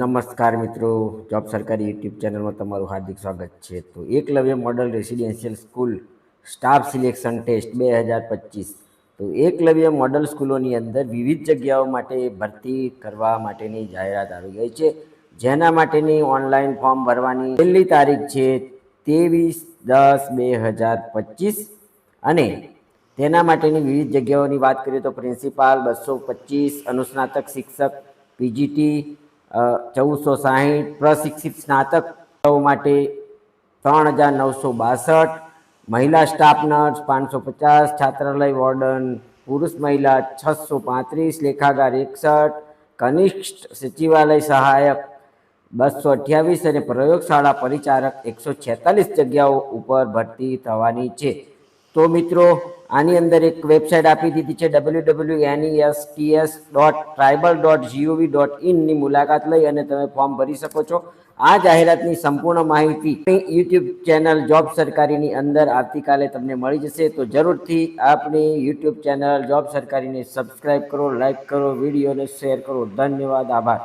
નમસ્કાર મિત્રો, જોબ સરકારી યુટ્યુબ ચેનલમાં તમારું હાર્દિક સ્વાગત છે. તો Eklavya model residential school staff selection test બે હજાર પચીસ. તો એકલવ્ય મોડલ સ્કૂલોની અંદર વિવિધ જગ્યાઓ માટે ભરતી કરવા માટેની જાહેરાત આવી ગઈ છે. જેના માટેની ઓનલાઈન ફોર્મ ભરવાની છેલ્લી તારીખ છે ત્રેવીસ દસ બે હજાર પચીસ. અને તેના માટેની વિવિધ જગ્યાઓની વાત કરીએ તો પ્રિન્સિપાલ બસો પચીસ, અનુસ્નાતક શિક્ષક, પીજીટી ચૌદસો સાહીઠ પ્રશિક્ષિત સ્નાતક માટે ત્રણ હજાર નવસો બાસઠ. મહિલા સ્ટાફ નર્સ પાંચસો પચાસ. છાત્રાલય વોર્ડન પુરુષ મહિલા છસો પાંત્રીસ. લેખાગાર એકસઠ. કનિષ્ઠ સચિવાલય સહાયક બસો અઠ્યાવીસ. અને પ્રયોગશાળા પરિચારક એકસો છેતાલીસ જગ્યાઓ ઉપર ભરતી થવાની છે. તો મિત્રો, આની અંદર એક વેબસાઇટ આપી દીધી છે W W N S T S dot tribal dot G O V dot ઇનની મુલાકાત લઈ અને તમે ફોર્મ ભરી શકો છો. આ જાહેરાતની સંપૂર્ણ માહિતી યુટ્યુબ ચેનલ જોબ સરકારીની અંદર આવતીકાલે તમને મળી જશે. તો જરૂરથી આપણી યુટ્યુબ ચેનલ જોબ સરકારીને સબસ્ક્રાઈબ કરો લાઈક કરો વિડીયોને શેર કરો. ધન્યવાદ, આભાર.